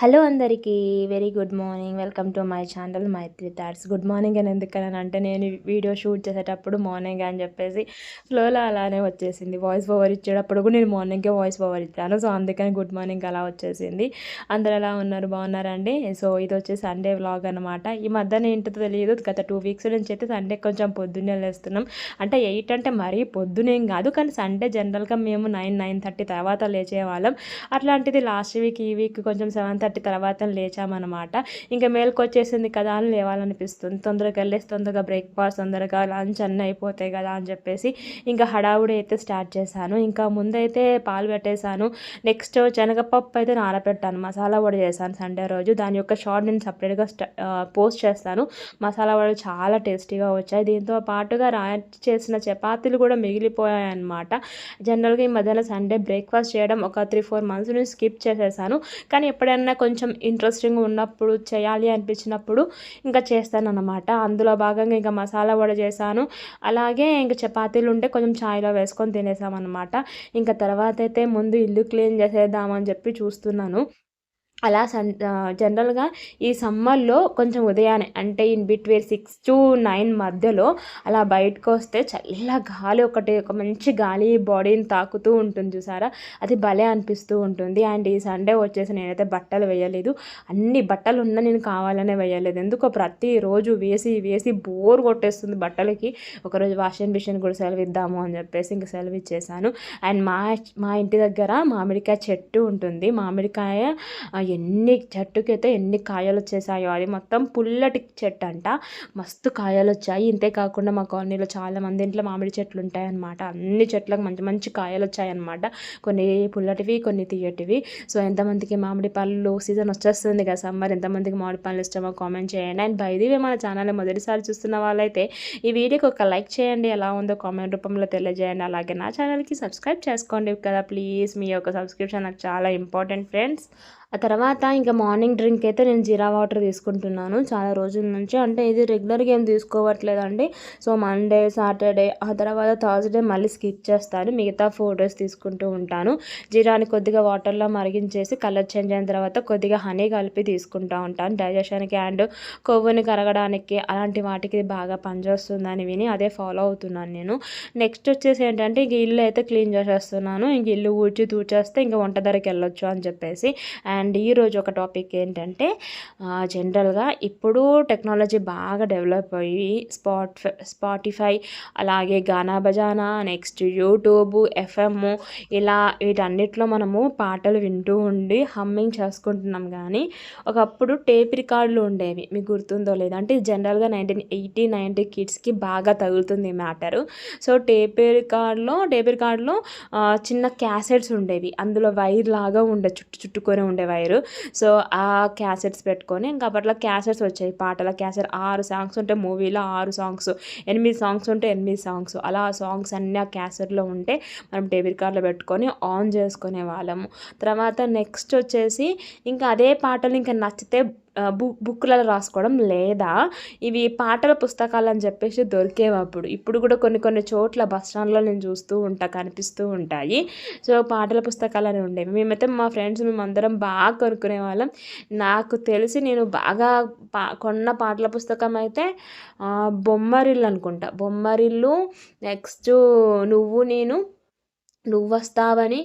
Hello అందరికీ very good morning. Welcome to my channel Maitri thoughts. Good morning అని ఎందుకని అంటే నేను వీడియో షూట్ చేసేటప్పుడు మార్నింగ్ అని చెప్పేసి ఫ్లోలో అలానే వచ్చేసింది. వాయిస్ ఓవర్ ఇచ్చేటప్పుడు కూడా నేను మార్నింగే వాయిస్ ఓవర్ ఇచ్చాను. సో అందుకని గుడ్ మార్నింగ్ అలా వచ్చేసింది. అందరు ఎలా ఉన్నారు? బాగున్నారండి? సో ఇది వచ్చి సండే వ్లాగ్ అనమాట ఈ మధ్యన ఏంటో తెలియదు. గత టూ వీక్స్ నుంచి అయితే సండే కొంచెం పొద్దున్నే లేస్తున్నాం. అంటే ఎయిట్ అంటే మరీ పొద్దునేం కాదు. కానీ సండే జనరల్గా మేము నైన్ నైన్ థర్టీ తర్వాత లేచేవాళ్ళం. అట్లాంటిది లాస్ట్ వీక్ ఈ వీక్ కొంచెం సెవెన్ థర్టీ తర్వాత లేచామన్నమాట. ఇంకా మేలుకు వచ్చేసింది కదా అని లేవాలనిపిస్తుంది. తొందరగా వెళ్ళేసి తొందరగా బ్రేక్ఫాస్ట్ తొందరగా లంచ్ అన్నీ అయిపోతాయి కదా అని చెప్పేసి ఇంకా హడావుడి అయితే స్టార్ట్ చేశాను. ఇంకా ముందైతే పాలు పెట్టేశాను. నెక్స్ట్ శనగపప్పు అయితే నానబెట్టాను మసాలా వడ చేశాను సండే రోజు. దాని యొక్క షార్ట్ నేను సపరేట్గా పోస్ట్ చేస్తాను. మసాలా వడలు చాలా టేస్టీగా వచ్చాయి. దీంతో పాటుగా రా చేసిన చపాతీలు కూడా మిగిలిపోయాయి అనమాట జనరల్గా ఈ మధ్యన సండే బ్రేక్ఫాస్ట్ చేయడం ఒక త్రీ ఫోర్ మంత్స్ నుంచి స్కిప్ చేసేసాను. కానీ ఎప్పుడైనా కొంచెం ఇంట్రెస్టింగ్ ఉన్నప్పుడు చేయాలి అనిపించినప్పుడు ఇంకా చేస్తాను అనమాట అందులో భాగంగా ఇంకా మసాలా వడ చేశాను. అలాగే ఇంకా చపాతీలు ఉంటే కొంచెం ఛాయ్లో వేసుకొని తినేసామన్నమాట. ఇంకా తర్వాత అయితే ముందు ఇల్లు క్లీన్ చేసేద్దామని చెప్పి చూస్తున్నాను. అలా సన్ జనరల్గా ఈ సమ్మర్లో కొంచెం ఉదయాన్నే అంటే in between six to nine మధ్యలో అలా బయటకు వస్తే చల్ల గాలి ఒకటి ఒక మంచి గాలి బాడీని తాకుతూ ఉంటుంది చూసారా? అది భలే అనిపిస్తూ ఉంటుంది. అండ్ ఈ సండే వచ్చేసి నేనైతే బట్టలు వేయలేదు. అన్ని బట్టలు ఉన్నా నేను కావాలనే వేయలేదు. ఎందుకో ప్రతిరోజు వేసి వేసి బోర్ కొట్టేస్తుంది బట్టలకి. ఒకరోజు వాషింగ్ మిషన్ కూడా సెలవు ఇద్దాము అని చెప్పేసి ఇంక సెలవు ఇచ్చేసాను అండ్ మా మా ఇంటి దగ్గర మామిడికాయ చెట్టు ఉంటుంది. మామిడికాయ ఎన్ని చెట్టుకైతే ఎన్ని కాయలు వచ్చేసాయో అది మొత్తం పుల్లటి చెట్టు అంట మస్తు కాయలు వచ్చాయి ఇంతే కాకుండా మా కాలనీలో చాలా మంది ఇంట్లో మామిడి చెట్లు ఉంటాయన్నమాట అన్ని చెట్లకు మంచి మంచి కాయలు వచ్చాయన్నమాట కొన్ని పుల్లటివి కొన్ని తీయటివి. సో ఎంతమందికి మామిడి పళ్ళు సీజన్ వచ్చేస్తుంది కదా సమ్మర్ ఎంతమందికి మామిడి పళ్ళు ఇష్టమో కామెంట్ చేయండి. అండ్ బైదివే మన ఛానల్ మొదటిసారి చూస్తున్న వాళ్ళైతే ఈ వీడియోకి ఒక లైక్ చేయండి. ఎలా ఉందో కామెంట్ రూపంలో తెలియజేయండి. అలాగే నా ఛానల్కి సబ్స్క్రైబ్ చేసుకోండి కదా. ప్లీజ్ మీ యొక్క సబ్స్క్రిప్షన్ నాకు చాలా ఇంపార్టెంట్ ఫ్రెండ్స్. ఆ తర్వాత ఇంకా మార్నింగ్ డ్రింక్ అయితే నేను జీరా వాటర్ తీసుకుంటున్నాను. చాలా రోజుల నుంచి అంటే ఇది రెగ్యులర్గా ఏం తీసుకోవట్లేదండి. సో మండే సాటర్డే ఆ తర్వాత థర్స్డే మళ్ళీ స్కిప్ చేస్తాను. మిగతా ఫోర్ డేస్ తీసుకుంటూ ఉంటాను. జీరాని కొద్దిగా వాటర్లో మరిగించేసి కలర్ చేంజ్ అయిన తర్వాత కొద్దిగా హనీ కలిపి తీసుకుంటూ ఉంటాను. డైజెషన్కి అండ్ కొవ్వుని కరగడానికి అలాంటి వాటికి బాగా పనిచేస్తుందని విని అదే ఫాలో అవుతున్నాను నేను. నెక్స్ట్ వచ్చేసి ఏంటంటే ఇంక ఇల్లు అయితే క్లీన్ చేసేస్తున్నాను. ఇంక ఇల్లు ఊడ్చి తూచేస్తే ఇంకా వంట ధరకి వెళ్ళొచ్చు అని చెప్పేసి. అండ్ అండ్ ఈరోజు ఒక టాపిక్ ఏంటంటే జనరల్గా ఇప్పుడు టెక్నాలజీ బాగా డెవలప్ అయ్యి స్పాట్ స్పాటిఫై అలాగే గానా బజానా నెక్స్ట్ యూట్యూబ్ ఎఫ్ఎం ఇలా వీటన్నిటిలో మనము పాటలు వింటూ ఉండి హమ్మింగ్ చేసుకుంటున్నాం కానీ ఒకప్పుడు టేప్ రికార్డులు ఉండేవి. మీకు గుర్తుందో లేదో అంటే జనరల్గా నైన్టీన్ ఎయిటీ నైంటీ కిడ్స్కి బాగా తగులుతుంది మ్యాటరు సో టేప్ రికార్డులో టేప్ రికార్డులో చిన్న క్యాసెట్స్ ఉండేవి. అందులో వైర్ లాగా ఉండే చుట్టు చుట్టుకొని ఉండేవి. వైరు. సో ఆ క్యాసెట్స్ పెట్టుకొని ఇంకా అప్పట్లో క్యాసెట్స్ వచ్చాయి. పాటల క్యాసెట్ ఆరు సాంగ్స్ ఉంటే మూవీలో ఆరు సాంగ్స్ ఎనిమిది సాంగ్స్ ఉంటే ఎనిమిది సాంగ్స్. అలా సాంగ్స్ అన్నీ ఆ క్యాసెట్లో ఉంటే మనం డెబిట్ కార్డులో పెట్టుకొని ఆన్ చేసుకునే వాళ్ళము. తర్వాత నెక్స్ట్ వచ్చేసి ఇంకా అదే పాటలు ఇంకా నచ్చితే బుక్ బుక్లలో రాసుకోవడం లేదా ఇవి పాటల పుస్తకాలు అని చెప్పేసి దొరికేవి అప్పుడు ఇప్పుడు కూడా కొన్ని కొన్ని చోట్ల బస్ స్టాండ్లో నేను చూస్తూ ఉంటా కనిపిస్తూ ఉంటాయి. సో పాటల పుస్తకాలు అని ఉండేవి. మేమైతే మా ఫ్రెండ్స్ మేమందరం బాగా కొనుక్కునే వాళ్ళం. నాకు తెలిసి నేను బాగా పా కొన్న పాటల పుస్తకం అయితే బొమ్మరిల్లు అనుకుంటా. బొమ్మరిల్లు నెక్స్ట్ నువ్వు నేను నువ్వు వస్తావని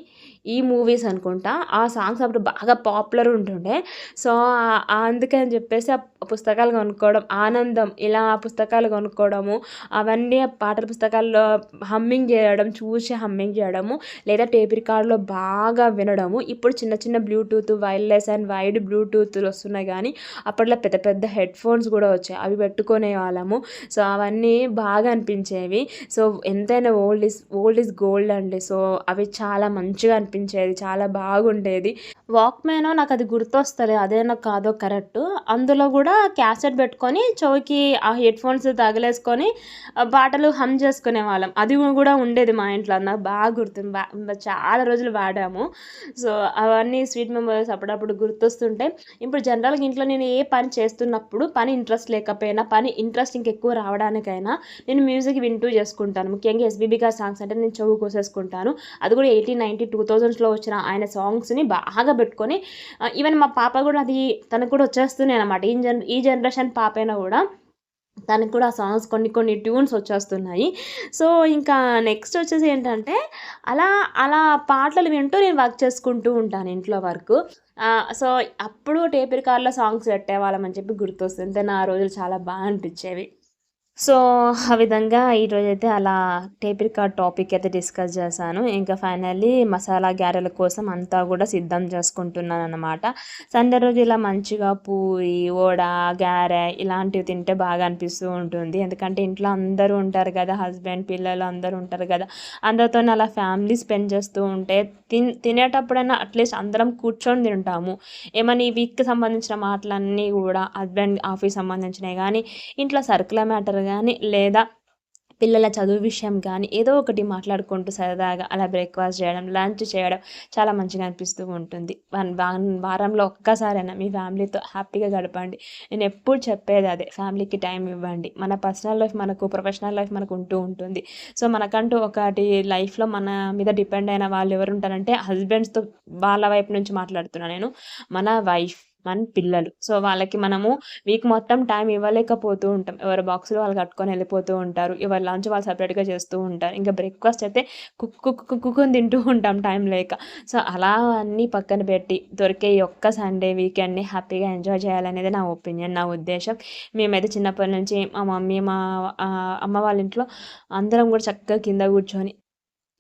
ఈ మూవీస్ అనుకుంటా ఆ సాంగ్స్ అప్పుడు బాగా పాపులర్ ఉంటుండే. సో అందుకని చెప్పేసి ఆ పుస్తకాలు కొనుక్కోవడం ఆనందం ఇలా పుస్తకాలు కొనుక్కోవడము అవన్నీ పాటల పుస్తకాల్లో హమ్మింగ్ చేయడం చూసి హమ్మింగ్ చేయడము లేదా టేప్ రికార్డులో బాగా వినడము. ఇప్పుడు చిన్న చిన్న Bluetooth wireless and wide Bluetooth వస్తున్నాయి కానీ అప్పట్లో పెద్ద పెద్ద హెడ్ ఫోన్స్ కూడా వచ్చాయి. అవి పెట్టుకునే వాళ్ళము. సో అవన్నీ బాగా అనిపించేవి. సో ఎంతైనా old is old is gold అండి. సో అవి చాలా మంచిగా అనిపించేది చాలా బాగుండేది. వాక్మ్యాన్ నాకు అది గుర్తొస్తలే అదేనా కాదో కరెక్ట్. అందులో కూడా క్యాసెట్ పెట్టుకొని చెవికి ఆ హెడ్ ఫోన్స్ తగిలేసుకొని పాటలు హమ్ చేసుకునే వాళ్ళం. అది కూడా ఉండేది మా ఇంట్లో నాకు బాగా గుర్తుంది చాలా రోజులు వాడాము. సో అవన్నీ స్వీట్ మెమరీస్ అప్పుడప్పుడు గుర్తొస్తుంటే ఇప్పుడు జనరల్గా ఇంట్లో నేను ఏ పని చేస్తున్నప్పుడు పని ఇంట్రెస్ట్ లేకపోయినా పని ఇంట్రెస్ట్ ఇంకెక్కువ రావడానికైనా నేను మ్యూజిక్ వింటూ చేసుకుంటాను. ముఖ్యంగా ఎస్బీబీ గారి సాంగ్స్ అంటే నేను చెవు కోసేసుకుంటాను. అది కూడా ఎయిటీ నైంటీ టూ థౌజండ్ థౌజండ్స్లో వచ్చిన ఆయన సాంగ్స్ని బాగా పెట్టుకొని ఈవెన్ మా పాప కూడా అది తనకు కూడా వచ్చేస్తున్నాయి అనమాట ఈ జన్ ఈ జనరేషన్ పాప అయినా కూడా తనకు కూడా ఆ సాంగ్స్ కొన్ని కొన్ని ట్యూన్స్ వచ్చేస్తున్నాయి. సో ఇంకా నెక్స్ట్ వచ్చేసి ఏంటంటే అలా అలా పాటలు వింటూ నేను వర్క్ చేసుకుంటూ ఉంటాను ఇంట్లో వర్క్. సో అప్పుడు టేప్ రికార్డ్లో సాంగ్స్ పెట్టేవాళ్ళం అని చెప్పి గుర్తొస్తుంది. నా రోజులు చాలా బాగా అనిపించేవి. సో ఆ విధంగా ఈరోజు అయితే అలా టేప్ రికార్డ్ టాపిక్ అయితే డిస్కస్ చేశాను. ఇంకా ఫైనల్లీ మసాలా గ్యారెల కోసం అంతా కూడా సిద్ధం చేసుకుంటున్నాను అనమాట సండే రోజు ఇలా మంచిగా పూరి వడ గ్యారె ఇలాంటివి తింటే బాగా అనిపిస్తూ ఉంటుంది. ఎందుకంటే ఇంట్లో అందరూ ఉంటారు కదా హస్బెండ్ పిల్లలు అందరూ ఉంటారు కదా అందరితో అలా ఫ్యామిలీ స్పెండ్ చేస్తూ ఉంటే తిన్ తినేటప్పుడైనా అట్లీస్ట్ అందరం కూర్చొని తింటాము. ఏమని ఈ వీక్కి సంబంధించిన మాటలన్నీ కూడా హస్బెండ్ ఆఫీస్ సంబంధించినవి కానీ ఇంట్లో సర్కుల మ్యాటర్ కానీ లేదా పిల్లల చదువు విషయం కానీ ఏదో ఒకటి మాట్లాడుకుంటూ సరదాగా అలా బ్రేక్ఫాస్ట్ చేయడం లంచ్ చేయడం చాలా మంచిగా అనిపిస్తూ ఉంటుంది. వన్ వారంలో ఒక్కసారైనా మీ ఫ్యామిలీతో హ్యాపీగా గడపండి. నేను ఎప్పుడు చెప్పేది అదే ఫ్యామిలీకి టైం ఇవ్వండి. మన పర్సనల్ లైఫ్ మనకు ప్రొఫెషనల్ లైఫ్ మనకు ఉంటూ ఉంటుంది. సో మనకంటూ ఒకటి లైఫ్లో మన మీద డిపెండ్ అయిన వాళ్ళు ఎవరు ఉంటారంటే హస్బెండ్స్తో వాళ్ళ వైపు నుంచి మాట్లాడుతున్నాను నేను. మన వైఫ్ మన పిల్లలు. సో వాళ్ళకి మనము వీక్ మొత్తం టైం ఇవ్వలేకపోతూ ఉంటాం. ఎవరి బాక్స్లో వాళ్ళు కట్టుకొని వెళ్ళిపోతూ ఉంటారు. ఎవరి లంచ్ వాళ్ళు సపరేట్గా చేస్తూ ఉంటారు. ఇంకా బ్రేక్ఫాస్ట్ అయితే కుక్కు కుక్కుని తింటూ ఉంటాం టైం లేక. సో అలా అన్నీ పక్కన పెట్టి దొరికే ఒక్క సండే వీకెండ్ని హ్యాపీగా ఎంజాయ్ చేయాలనేది నా ఒపీనియన్ నా ఉద్దేశం. మేమైతే చిన్నప్పటి నుంచి మా మమ్మీ మా అమ్మ వాళ్ళ ఇంట్లో అందరం కూడా చక్కగా కింద కూర్చొని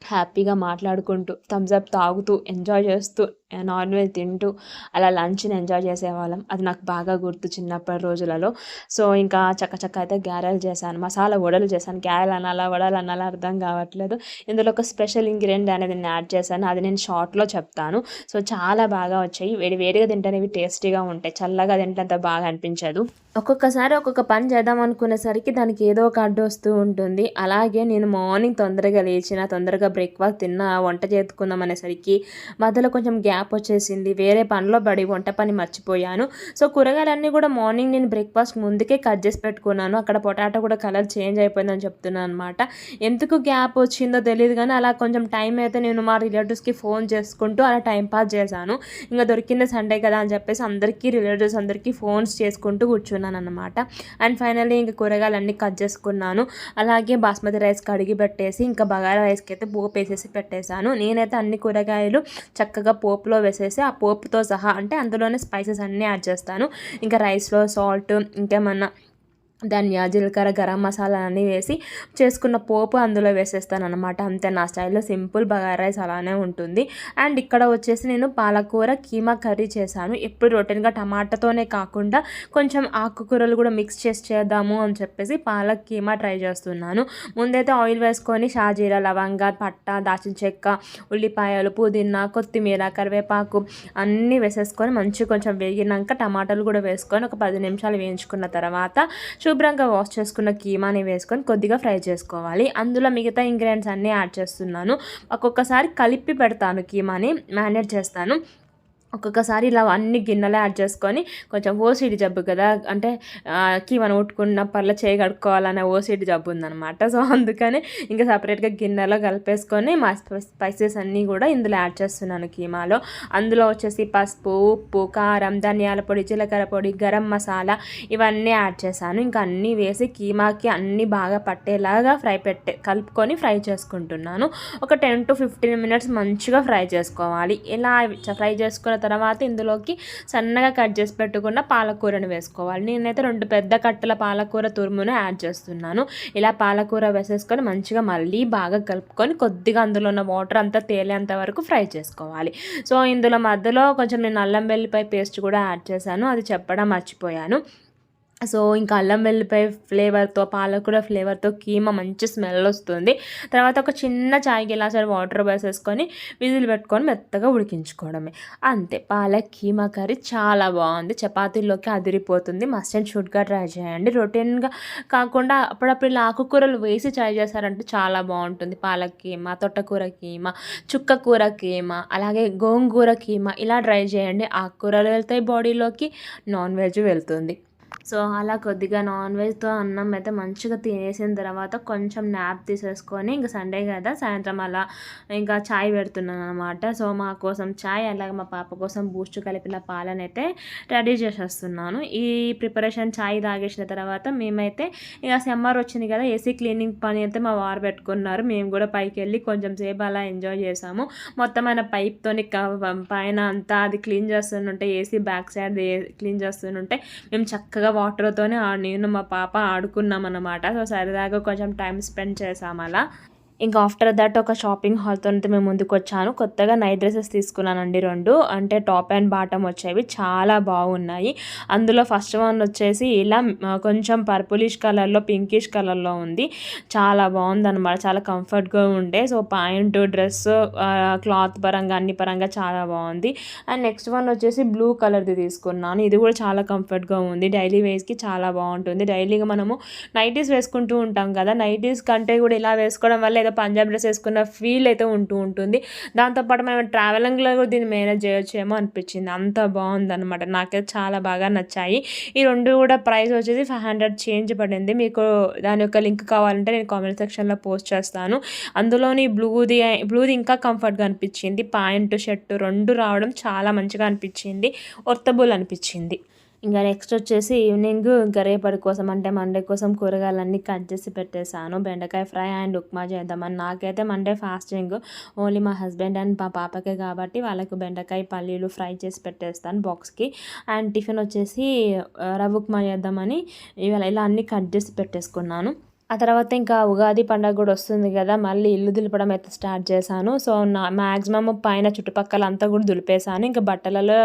హ్యాపీగా మాట్లాడుకుంటూ థమ్స్ అప్ తాగుతూ ఎంజాయ్ చేస్తూ నాన్ వెజ్ తింటూ అలా లంచ్ని ఎంజాయ్ చేసేవాళ్ళం. అది నాకు బాగా గుర్తు చిన్నప్పటి రోజులలో. సో ఇంకా చక్క చక్క అయితే గ్యారెలు చేశాను మసాలా వడలు చేశాను. గ్యారెలు అనాలా వడలు అనాలా అర్థం కావట్లేదు. ఇందులో ఒక స్పెషల్ ఇంగ్రీడియంట్ అనేది నేను యాడ్ చేశాను అది నేను షార్ట్లో చెప్తాను. సో చాలా బాగా వచ్చాయి. వేడి వేడిగా తింటేనేవి టేస్టీగా ఉంటాయి చల్లగా తింటే అంత బాగా అనిపించదు. ఒక్కొక్కసారి ఒక్కొక్క పని చేద్దాం అనుకునేసరికి దానికి ఏదో ఒక అడ్డు వస్తూ ఉంటుంది. అలాగే నేను మార్నింగ్ తొందరగా లేచిన తొందరగా బ్రేక్ఫాస్ట్ తిన్నా వంట చేసుకుందాం అనేసరికి మధ్యలో కొంచెం గ్యాప్ గ్యాప్ వచ్చేసింది. వేరే పనిలో పడి వంట పని మర్చిపోయాను. సో కూరగాయలన్నీ కూడా మార్నింగ్ నేను బ్రేక్ఫాస్ట్ ముందుకే కట్ చేసి పెట్టుకున్నాను. అక్కడ పొటాటో కూడా కలర్ చేంజ్ అయిపోయిందని చెప్తున్నాను అనమాట ఎందుకు గ్యాప్ వచ్చిందో తెలియదు కానీ అలా కొంచెం టైం అయితే నేను మా రిలేటివ్స్కి ఫోన్ చేసుకుంటూ అలా టైం పాస్ చేశాను. ఇంకా దొరికింది సండే కదా అని చెప్పేసి అందరికీ రిలేటివ్స్ అందరికీ ఫోన్స్ చేసుకుంటూ కూర్చున్నాను అనమాట అండ్ ఫైనల్లీ ఇంకా కూరగాయలన్నీ కట్ చేసుకున్నాను. అలాగే బాస్మతి రైస్ కడిగి పెట్టేసి ఇంకా బగారా రైస్కి అయితే పోపు వేసేసి పెట్టేశాను. నేనైతే అన్ని కూరగాయలు చక్కగా పోపులో వేసేసి ఆ పోపుతో సహా అంటే అందులోనే స్పైసెస్ అన్నీ యాడ్ చేస్తాను. ఇంకా రైస్లో సాల్ట్ ఇంకేమన్నా ధనియా జీలకర్ర గరం మసాలా అన్నీ వేసి చేసుకున్న పోపు అందులో వేసేస్తాను అనమాట అంతే నా స్టైల్లో సింపుల్ బగారా రైస్ అలానే ఉంటుంది. అండ్ ఇక్కడ వచ్చేసి నేను పాలకూర కీమా కర్రీ చేశాను. ఎప్పుడు రొటీన్గా టమాటాతోనే కాకుండా కొంచెం ఆకుకూరలు కూడా మిక్స్ చేసి చేద్దాము అని చెప్పేసి పాలక్ కీమా ట్రై చేస్తున్నాను. ముందైతే ఆయిల్ వేసుకొని షాజీరా లవంగ పట్ట దాచిన చెక్క ఉల్లిపాయలు పుదీనా కొత్తిమీర కరివేపాకు అన్నీ వేసేసుకొని మంచి కొంచెం వేగినాక టమాటాలు కూడా వేసుకొని ఒక పది నిమిషాలు వేయించుకున్న తర్వాత శుభ్రంగా వాష్ చేసుకున్న కీమాని వేసుకొని కొద్దిగా ఫ్రై చేసుకోవాలి. అందులో మిగతా ఇంగ్రీడియంట్స్ అన్నీ యాడ్ చేస్తున్నాను. ఒక్కొక్కసారి కలిపి పెడతాను కీమాని మ్యారినేట్ చేస్తాను. ఒక్కొక్కసారి ఇలా అన్ని గిన్నెలో యాడ్ చేసుకొని కొంచెం ఓసిడి జబ్బు కదా అంటే కీమను ఉట్టుకున్న పర్ల చేయి కడుక్కోవాలనే ఓసిడి జబ్బు ఉందనమాట సో అందుకని ఇంకా సపరేట్గా గిన్నెలో కలిపేసుకొని మా స్పైసెస్ అన్నీ కూడా ఇందులో యాడ్ చేస్తున్నాను కీమాలో. అందులో వచ్చేసి పసుపు ఉప్పు కారం ధనియాల పొడి జీలకర్ర పొడి గరం మసాలా ఇవన్నీ యాడ్ చేశాను. ఇంకా అన్నీ వేసి కీమాకి అన్నీ బాగా పట్టేలాగా ఫ్రై పెట్టే కలుపుకొని ఫ్రై చేసుకుంటున్నాను. ఒక టెన్ టు ఫిఫ్టీన్ మినిట్స్ మంచిగా ఫ్రై చేసుకోవాలి. ఇలా ఫ్రై చేసుకున్న తర్వాత ఇందులోకి సన్నగా కట్ చేసి పెట్టుకున్న పాలకూరను వేసుకోవాలి. నేనైతే రెండు పెద్ద కట్టల పాలకూర తురుమును యాడ్ చేస్తున్నాను. ఇలా పాలకూర వేసేసుకొని మంచిగా మళ్ళీ బాగా కలుపుకొని కొద్దిగా అందులో ఉన్న వాటర్ అంతా తేలేంత వరకు ఫ్రై చేసుకోవాలి. సో ఇందులో మధ్యలో కొంచెం నేను అల్లం వెల్లిపాయ పేస్ట్ కూడా యాడ్ చేశాను. అది చెప్పడం మర్చిపోయాను. సో ఇంకా అల్లం వెల్లిపాయ ఫ్లేవర్తో పాలకూర ఫ్లేవర్తో కీమా మంచి స్మెల్ వస్తుంది. తర్వాత ఒక చిన్న చాయ్ గిలాసారి వాటర్ వేసేసుకొని విజిల్ పెట్టుకొని మెత్తగా ఉడికించుకోవడమే. అంతే పాలక్ కీమా కర్రీ చాలా బాగుంది. చపాతీల్లోకి అదిరిపోతుంది. మస్ట్ అండ్ షుడ్గా ట్రై చేయండి. రొటీన్గా కాకుండా అప్పుడప్పుడు ఇలా ఆకుకూరలు వేసి ట్రై చేశారంటే చాలా బాగుంటుంది. పాలక్ కీమా తొట్టకూర కీమా చుక్క కూర కీమా అలాగే గోంగూర కీమా ఇలా ట్రై చేయండి. ఆకుకూరలు వెళ్తాయి బాడీలోకి నాన్ వెజ్ వెళ్తుంది. సో అలా కొద్దిగా నాన్ వెజ్తో అన్నం అయితే మంచిగా తినేసిన తర్వాత కొంచెం నాప్ తీసేసుకొని ఇంకా సండే కదా సాయంత్రం అలా ఇంకా చాయ్ పెడుతున్నాను అనమాట సో మా కోసం చాయ్ అలాగే మా పాప కోసం బూస్ట్ కలిపిన పాలనైతే అయితే రెడీ చేసేస్తున్నాను. ఈ ప్రిపరేషన్ చాయ్ తాగేసిన తర్వాత మేమైతే ఇక సెమ్మర్ వచ్చింది కదా ఏసీ క్లీనింగ్ పని అయితే మా వారు పెట్టుకున్నారు. మేము కూడా పైకి వెళ్ళి కొంచెం సేపు అలా ఎంజాయ్ చేసాము. మొత్తం ఆయన పైప్తోని పైన అంతా అది క్లీన్ చేస్తుంటే ఏసీ బ్యాక్ సైడ్ క్లీన్ చేస్తుంటే మేము చక్కగా వాటర్తోనే నేను మా పాప ఆడుకున్నాం అనమాట సో సరదాగా కొంచెం టైం స్పెండ్ చేసాం అలా. ఇంకా ఆఫ్టర్ దట్ ఒక షాపింగ్ హాల్తో అయితే మేము ముందుకు వచ్చాను. కొత్తగా నైట్ డ్రెస్సెస్ తీసుకున్నానండి రెండు. అంటే టాప్ అండ్ బాటమ్ వచ్చేవి. చాలా బాగున్నాయి. అందులో ఫస్ట్ వన్ వచ్చేసి ఇలా కొంచెం పర్పులిష్ కలర్లో పింకిష్ కలర్లో ఉంది. చాలా బాగుంది అనమాట చాలా కంఫర్ట్గా ఉండే. సో పాయింట్ డ్రెస్ క్లాత్ పరంగా అన్ని పరంగా చాలా బాగుంది. అండ్ నెక్స్ట్ వన్ వచ్చేసి బ్లూ కలర్ది తీసుకున్నాను. ఇది కూడా చాలా కంఫర్ట్గా ఉంది. డైలీ వేస్కి చాలా బాగుంటుంది. డైలీగా మనము నైటీస్ వేసుకుంటూ ఉంటాం కదా. నైటీస్ కంటే కూడా ఇలా వేసుకోవడం వల్ల ఏదో పంజాబ్ డ్రెస్ వేసుకున్న ఫీల్ అయితే ఉంటూ ఉంటుంది. దాంతోపాటు మనం ట్రావెలింగ్లో కూడా దీన్ని మేనేజ్ చేయొచ్చేమో అనిపించింది. అంత బాగుంది అనమాట నాకైతే చాలా బాగా నచ్చాయి. ఈ రెండు కూడా ప్రైస్ వచ్చేసి ఫైవ్ హండ్రెడ్ చేంజ్ పడింది. మీకు దాని యొక్క లింక్ కావాలంటే నేను కామెంట్ సెక్షన్లో పోస్ట్ చేస్తాను. అందులోని బ్లూది బ్లూది ఇంకా కంఫర్ట్గా అనిపించింది. ప్యాంటు షర్టు రెండు రావడం చాలా మంచిగా అనిపించింది. వర్తబుల్ అనిపించింది. ఇంకా నెక్స్ట్ వచ్చేసి ఈవినింగ్ ఇంకా రేపటి కోసం అంటే మండే కోసం కూరగాయలన్నీ కట్ చేసి పెట్టేశాను. బెండకాయ ఫ్రై అండ్ ఉప్మా చేద్దామని. నాకైతే మండే ఫాస్టింగ్ ఓన్లీ మా హస్బెండ్ అండ్ మా పాపకే కాబట్టి వాళ్ళకు బెండకాయ పల్లీలు ఫ్రై చేసి పెట్టేస్తాను బాక్స్కి అండ్ టిఫిన్ వచ్చేసి రవ్వ ఉప్మా చేద్దామని ఇవాళ ఇలా అన్నీ కట్ చేసి పెట్టేసుకున్నాను. ఆ తర్వాత ఇంకా ఉగాది పండగ కూడా వస్తుంది కదా మళ్ళీ ఇల్లు దులపడం అయితే స్టార్ట్ చేశాను. సో నా మ్యాక్సిమమ్ పైన చుట్టుపక్కల అంతా కూడా దులిపేశాను. ఇంకా బట్టలలో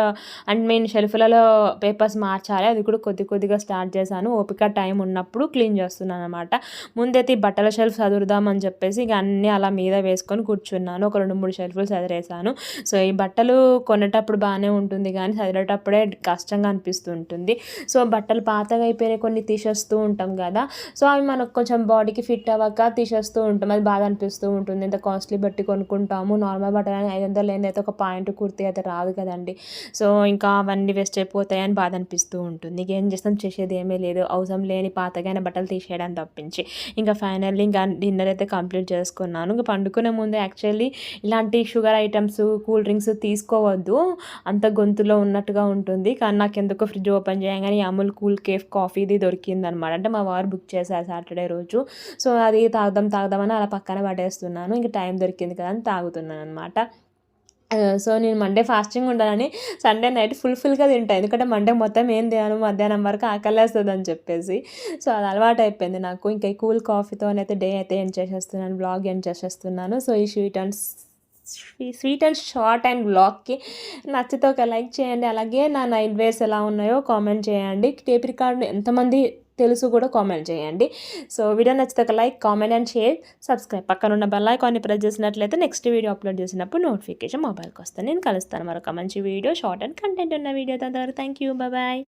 అండ్ మెయిన్ షెల్ఫ్లలో పేపర్స్ మార్చాలి. అది కూడా కొద్ది కొద్దిగా స్టార్ట్ చేశాను. ఓపిక టైం ఉన్నప్పుడు క్లీన్ చేస్తున్నాను అనమాట ముందైతే ఈ బట్టల షెల్ఫ్ చదురుదామని చెప్పేసి ఇక అన్నీ అలా మీద వేసుకొని కూర్చున్నాను. ఒక రెండు మూడు షెల్ఫ్లు చదివేశాను సో ఈ బట్టలు కొనేటప్పుడు బాగానే ఉంటుంది కానీ చదివేటప్పుడే కష్టంగా అనిపిస్తుంటుంది సో బట్టలు పాతగా అయిపోయినాయి కొన్ని తీసేస్తూ ఉంటాం కదా. సో అవి మనకు కొంచెం బాడీకి ఫిట్ అవ్వక తీసేస్తూ ఉంటాం. అది బాధ అనిపిస్తూ ఉంటుంది. ఇంత కాస్ట్లీ బట్టి కొనుక్కుంటాము. నార్మల్ బట్టలు అని ఐదు వందలు లేని అయితే ఒక పాయింట్ కుర్తీ అయితే రాదు కదండి. సో ఇంకా అవన్నీ వేస్ట్ అయిపోతాయని బాధ అనిపిస్తూ ఉంటుంది. ఇంకేం చేస్తాం? చేసేది ఏమీ లేదు. అవసరం లేని పాతగైన బట్టలు తీసేయడం తప్పించి. ఇంకా ఫైనల్లీ ఇంకా డిన్నర్ అయితే కంప్లీట్ చేసుకున్నాను. ఇంకా పండుకునే ముందు యాక్చువల్లీ ఇలాంటి షుగర్ ఐటమ్స్ కూల్ డ్రింక్స్ తీసుకోవద్దు. అంత గొంతులో ఉన్నట్టుగా ఉంటుంది. కానీ నాకు ఎందుకో ఫ్రిడ్జ్ ఓపెన్ చేయగానే అమూల్ కూల్ కేఫ్ కాఫీది దొరికిందనమాట. అంటే మా వారు బుక్ చేశారు సాటర్డే రోజు. సో అది తాగుదాం తాగుదామని అలా పక్కన పడేస్తున్నాను. ఇంకా టైం దొరికింది కదా అని తాగుతున్నాను అనమాట సో నేను మండే ఫాస్టింగ్ ఉండాలని సండే నైట్ ఫుల్ ఫుల్గా తింటాను ఎందుకంటే మండే మొత్తం ఏం తినాను మధ్యాహ్నం వరకు ఆకలేస్తుంది అని చెప్పేసి. సో అది అలవాటు అయిపోయింది నాకు. ఇంకా ఈ కూల్ కాఫీతోనైతే అయితే డే అయితే ఎండ్ చేసేస్తున్నాను బ్లాగ్ ఎండ్ చేసేస్తున్నాను. సో ఈ sweet and sweet and short and బ్లాగ్కి నచ్చితే ఒక లైక్ చేయండి. అలాగే నా నైట్ వేర్స్ ఎలా ఉన్నాయో కామెంట్ చేయండి. టేప్ రికార్డ్ ఎంతమంది తెలుసు కూడా కామెంట్ చేయండి. సో వీడియో నచ్చితే ఒక like comment and share subscribe పక్కన ఉన్న బెల్ ఐకాన్ని ప్రెస్ చేసినట్లయితే నెక్స్ట్ వీడియో అప్లోడ్ చేసినప్పుడు నోటిఫికేషన్ మొబైల్కి వస్తాను నేను కలుస్తాను మరొక మంచి వీడియో షార్ట్ అండ్ కంటెంట్ ఉన్న వీడియో దాని థ్యాంక్ యూ బాయ్.